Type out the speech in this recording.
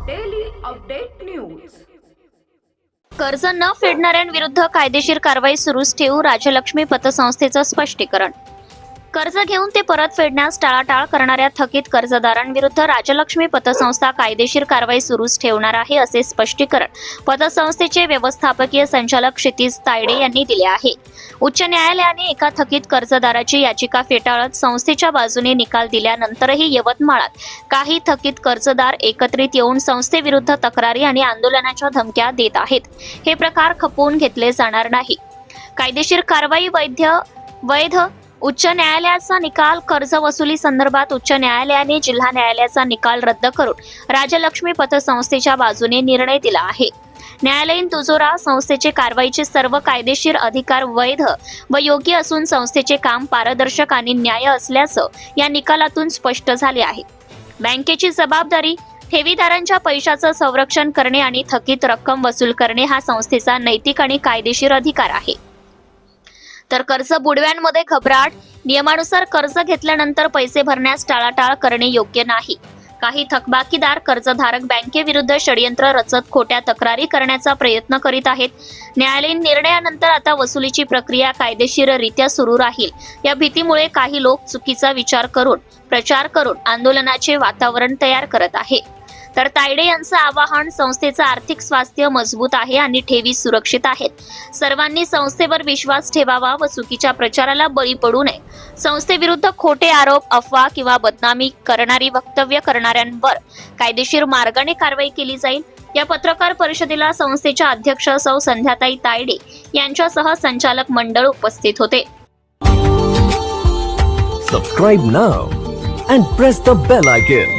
Update news कर्ज न फेडणाऱ्यांविरुद्ध कायदेशीर कारवाई सुरूच ठेवू राजलक्ष्मी पतसंस्थेचं स्पष्टीकरण. कर्ज घेऊन ते परत फेडण्यास टाळाटाळ करणाऱ्या थकीत कर्जदारांविरुद्ध राजलक्ष्मी पतसंस्था कायदेशीर कारवाई सुरूच ठेवणार आहे असे स्पष्टीकरण पतसंस्थेचे व्यवस्थापकीय संचालक क्षितिज तायडे यांनी दिले आहे. उच्च न्यायालयाने एका थकीत कर्जदाराची याचिका फेटाळत संस्थेच्या बाजूने निकाल दिल्यानंतरही यवतमाळात काही थकीत कर्जदार एकत्रित येऊन संस्थेविरुद्ध तक्रारी आणि आंदोलनाच्या धमक्या देत आहेत. हे प्रकार खपवून घेतले जाणार नाही. कायदेशीर कारवाई वैध वैध उच्च न्यायालयाचा निकाल कर्ज वसुली संदर्भात उच्च न्यायालयाने जिल्हा न्यायालयाचा निकाल रद्द करून राजलक्ष्मी पतसंस्थेच्या बाजूने निर्णय दिला आहे. न्यायालयीन दुजोरा संस्थेचे कारवाईचे सर्व कायदेशीर अधिकार वैध व योग्य असून संस्थेचे काम पारदर्शक आणि न्याय असल्याचं या निकालातून स्पष्ट झाले आहे. बँकेची जबाबदारी ठेवीदारांच्या पैशाचं संरक्षण करणे आणि थकीत रक्कम वसूल करणे हा संस्थेचा नैतिक आणि कायदेशीर अधिकार आहे. तर कर्ज बुडव्यांमध्ये घबराट नियमानुसार कर्ज घेतल्यानंतर पैसे भरण्यास टाळाटाळ करणे योग्य नाही. काही थकबाकीदार कर्जधारक बँकेविरुद्ध षडयंत्र रचत खोट्या तक्रारी करण्याचा प्रयत्न करीत आहेत. न्यायालयीन निर्णयानंतर आता वसुलीची प्रक्रिया कायदेशीररित्या सुरू राहील. या भीतीमुळे काही लोक चुकीचा विचार करून प्रचार करून आंदोलनाचे वातावरण तयार करत आहे. तर तायडे यांचं आवाहन संस्थेचं आर्थिक स्वास्थ्य मजबूत आहे आणि ठेवी सुरक्षित आहेत. सर्वांनी संस्थेवर विश्वास ठेवावा व चुकीच्या प्रचाराला बळी पडू नये. संस्थेविरुद्ध खोटे आरोप अफवा किंवा बदनामी करणारी वक्तव्य करणाऱ्यांवर कायदेशीर मार्गाने कारवाई केली जाईल. या पत्रकार परिषदेला संस्थेच्या अध्यक्ष सौ. संध्याताई तायडे यांच्यासह संचालक मंडळ उपस्थित होते. Subscribe now and press the bell icon